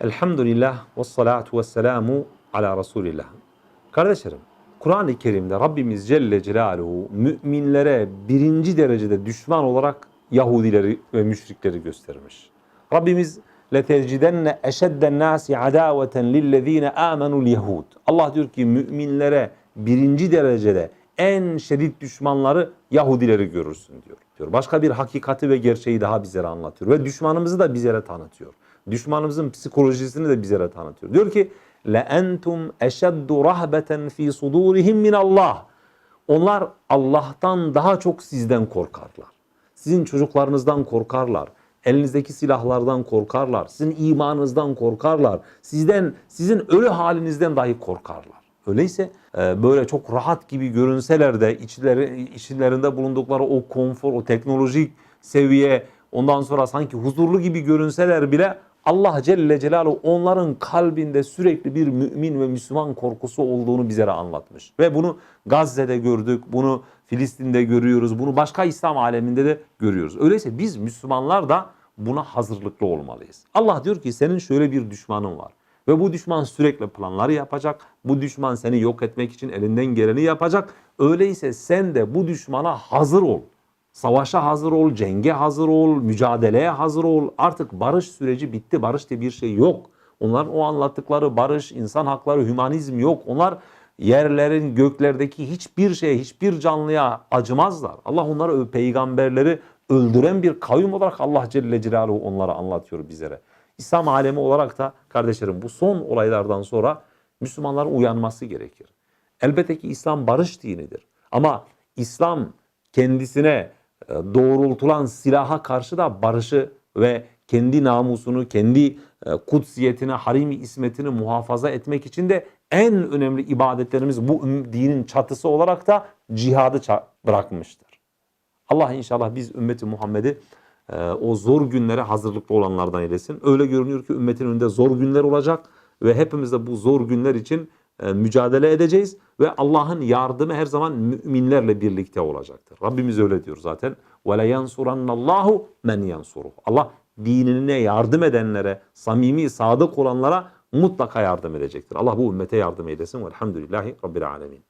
Elhamdülillah ve salatu ve selamu ala Resulillah. Kardeşlerim, Kur'an-ı Kerim'de Rabbimiz Celle Celaluhu müminlere birinci derecede düşman olarak Yahudileri ve müşrikleri göstermiş. Rabbimiz لَتَجِدَنَّ اَشَدَّ النَّاسِ عَدَاوَةً لِلَّذ۪ينَ آمَنُوا الْيَهُودِ Allah diyor ki müminlere birinci derecede en şiddet düşmanları Yahudileri görürsün diyor. diyor. Başka bir hakikati ve gerçeği daha bizlere anlatıyor ve düşmanımızı da bizlere tanıtıyor. Düşmanımızın psikolojisini de bizlere tanıtıyor. Diyor ki: "Le entum eşeddu rahbeten fi sudurihim min Allah." Onlar Allah'tan daha çok sizden korkarlar. Sizin çocuklarınızdan korkarlar. Elinizdeki silahlardan korkarlar. Sizin imanınızdan korkarlar. Sizden sizin ölü halinizden dahi korkarlar. Öyleyse e, böyle çok rahat gibi görünseler de içleri, içlerinde bulundukları o konfor, o teknolojik seviye ondan sonra sanki huzurlu gibi görünseler bile Allah Celle Celaluhu onların kalbinde sürekli bir mümin ve Müslüman korkusu olduğunu bizlere anlatmış. Ve bunu Gazze'de gördük, bunu Filistin'de görüyoruz, bunu başka İslam aleminde de görüyoruz. Öyleyse biz Müslümanlar da buna hazırlıklı olmalıyız. Allah diyor ki senin şöyle bir düşmanın var. Ve bu düşman sürekli planları yapacak. Bu düşman seni yok etmek için elinden geleni yapacak. Öyleyse sen de bu düşmana hazır ol. Savaşa hazır ol, cenge hazır ol, mücadeleye hazır ol. Artık barış süreci bitti. Barış diye bir şey yok. Onların o anlattıkları barış, insan hakları, hümanizm yok. Onlar yerlerin, göklerdeki hiçbir şeye, hiçbir canlıya acımazlar. Allah onları peygamberleri öldüren bir kavim olarak Allah Celle Celaluhu onlara anlatıyor bizlere. İslam alemi olarak da kardeşlerim bu son olaylardan sonra Müslümanların uyanması gerekir. Elbette ki İslam barış dinidir. Ama İslam kendisine e, doğrultulan silaha karşı da barışı ve kendi namusunu, kendi e, kutsiyetini, harimi ismetini muhafaza etmek için de en önemli ibadetlerimiz bu dinin çatısı olarak da cihadı bırakmıştır. Allah inşallah biz ümmeti Muhammed'i ee, o zor günlere hazırlıklı olanlardan eylesin. Öyle görünüyor ki ümmetin önünde zor günler olacak ve hepimiz de bu zor günler için e, mücadele edeceğiz ve Allah'ın yardımı her zaman müminlerle birlikte olacaktır. Rabbimiz öyle diyor zaten. Ve le yansurannallahu men yansuruh. Allah dinine yardım edenlere, samimi, sadık olanlara mutlaka yardım edecektir. Allah bu ümmete yardım eylesin. Velhamdülillahi Rabbil alemin.